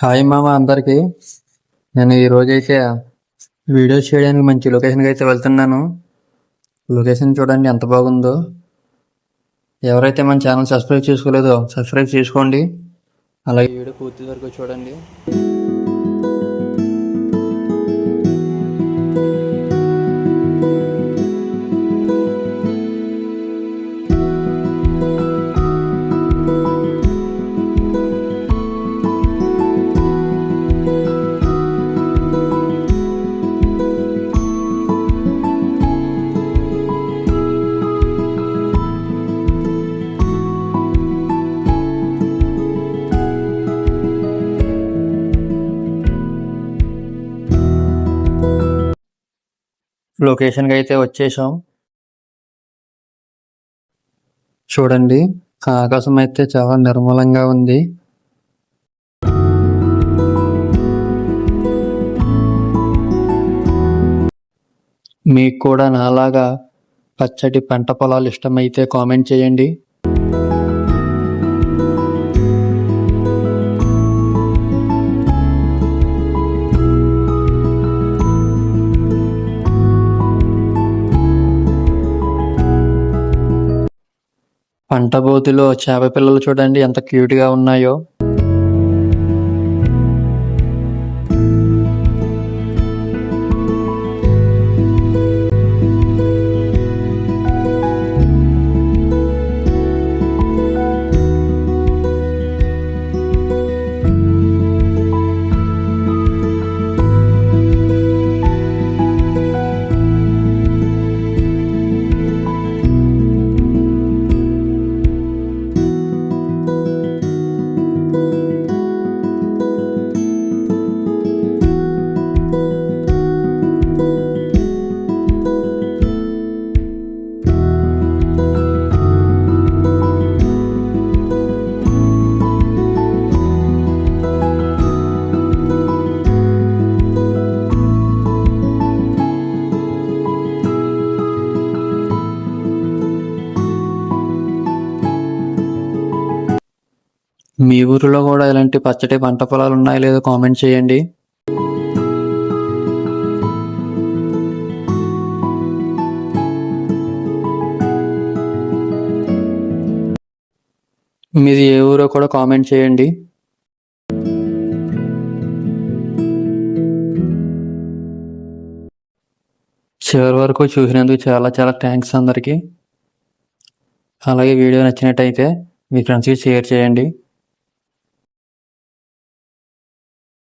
Hi మామ అందరికి. నేను ఈ రోజు అయితే వీడియో చేయడానికి మంచి లొకేషన్కి అయితే వెళ్తున్నాను. లొకేషన్ చూడండి ఎంత బాగుందో. ఎవరైతే మన ఛానల్ సబ్స్క్రైబ్ చేసుకోలేదో సబ్స్క్రైబ్ చేసుకోండి. అలాగే వీడియో పూర్తి వరకు చూడండి. లొకేషన్కి అయితే వచ్చేసాం. చూడండి ఆకాశం అయితే చాలా నిర్మలంగా ఉంది. మీకు కూడా నాలాగా పచ్చటి పంట పొలాలు ఇష్టమైతే కామెంట్ చేయండి. పంట బోతిలో చేప పిల్లలు చూడండి ఎంత క్యూట్గా ఉన్నాయో. మీ ఊరిలో కూడా ఇలాంటి పచ్చటి పంట పొలాలు ఉన్నాయో లేదో కామెంట్ చేయండి. మీది ఏ ఊరో కూడా కామెంట్ చేయండి. చివరి వరకు చూసినందుకు చాలా చాలా థ్యాంక్స్ అందరికీ. అలాగే వీడియో నచ్చినట్టయితే మీ ఫ్రెండ్స్కి షేర్ చేయండి.